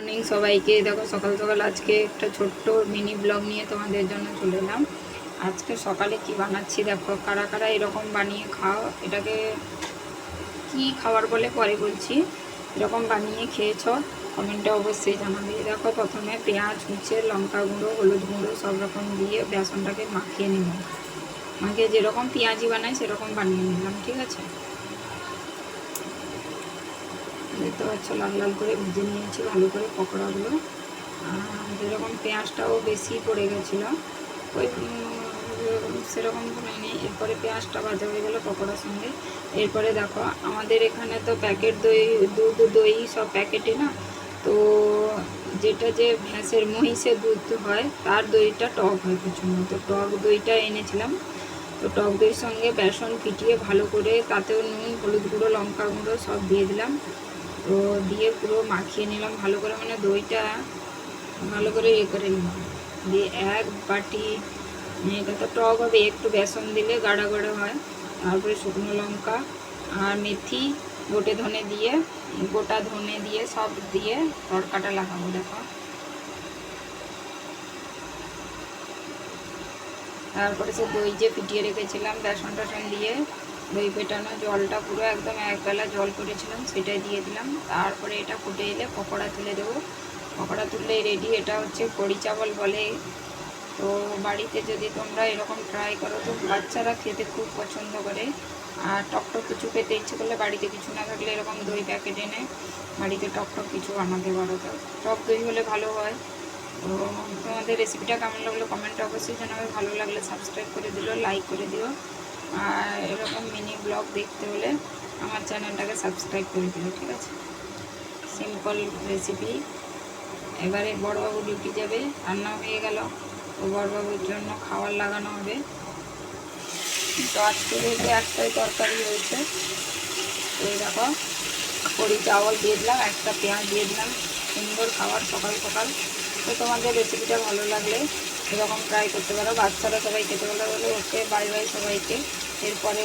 Morning সবাইকে। দেখো, সকাল সকাল আজকে একটা ছোট্ট মিনি ব্লগ নিয়ে তোমাদের জন্য চলে এলাম। আজকে সকালে কি বানাচ্ছি দেখো, কারা কারা এরকম বানিয়ে খাও, এটাকে কি খাবার বলে পরে বলছি। এরকম বানিয়ে খেয়েছ, কমেন্টে অবশ্যই জানাবে। দেখো, প্রথমে পেঁয়াজ উচ্ছে লঙ্কা গুঁড়ো, হলুদ গুঁড়ো সব রকম দিয়ে বেসনটাকে মাখিয়ে নিলাম। মাখিয়ে যেরকম পেঁয়াজি বানাই সেরকম বানিয়ে নিলাম, ঠিক আছে? দেখতে পাচ্ছ, লাল লাল করে ভেজে নিয়েছি, ভালো করে পকোড়াগুলো। যেরকম পেঁয়াজটাও বেশি পড়ে গেছিল, ওই সেরকম করে নিয়ে এরপরে পেঁয়াজটা ভাজা হয়ে গেলো পকোড়ার সঙ্গে। এরপরে দেখো, আমাদের এখানে তো প্যাকেট দই, দুধ দই সব প্যাকেটে না? তো যেটা যে ভ্যাঁসের মহিষের দুধ হয়, তার দইটা টক হয় প্রচণ্ড। তো টক দইটা এনেছিলাম। তো টক দইয়ের সঙ্গে বেসন ফিটিয়ে ভালো করে তাতেও নুন, হলুদ গুঁড়ো, লঙ্কা গুঁড়ো সব দিয়ে দিলাম। তো দিয়ে পুরো মাখিয়ে নিলাম, ভালো করে মানে দইটা ভালো করে ইয়ে করে নিলাম। দিয়ে এক বাটি এটা তো টক হবে, একটু বেসন দিলে গাঢ়া গাঢ়া হয়। তারপরে শুকনো লঙ্কা আর মেথি, গোটে ধনে দিয়ে, গোটা ধনে দিয়ে সব দিয়ে তড়কাটা লাগাবো, দেখো। তারপরে সে দই যে ফিটিয়ে রেখেছিলাম বেসন টেসন দিয়ে দই ফেটানো জলটা পুরো একদম এক বেলা জল করেছিলাম সেটাই দিয়ে দিলাম। তারপরে এটা ফুটে এলে পকোড়া তুলে দেবো। পকোড়া তুললে রেডি এটা হচ্ছে কড়ি চাবল বলে। তো বাড়িতে যদি তোমরা এরকম ট্রাই করো, তো বাচ্চারা খেতে খুব পছন্দ করে। আর টকটক কিছু খেতে ইচ্ছে করলে বাড়িতে কিছু না থাকলে এরকম দই প্যাকেট এনে বাড়িতে টকটক কিছু বানাতে পারো। তো টক দই হলে ভালো হয়। তো তোমাদের রেসিপিটা কেমন লাগল কমেন্টে অবশ্যই জানাবে। ভালো লাগলে সাবস্ক্রাইব করে দিও লাইক করে দিও। আর এরকম মিনি ব্লগ দেখতে হলে আমার চ্যানেলটাকে সাবস্ক্রাইব করে দিও, ঠিক আছে? সিম্পল রেসিপি এবারে বড়বাবু ডিউটি যাবে রান্না হয়ে গেল। তো বড়বাবুর জন্য খাবার লাগানো হবে। তো আজকে যেহেতু একটাই তরকারি হয়েছে এই দেখো, কড়ি চাওয়াল দিয়ে দিলাম, একটা পেঁয়াজ দিয়ে দিলাম। সুন্দর খাবার, সকাল সকাল। তো তোমাদের রেসিপিটা ভালো লাগলে এরকম ট্রাই করতে পারো। বাচ্চারা সবাই খেতে ভালো বলে ওকে বাড়ি বাই সবাইকে। এরপরে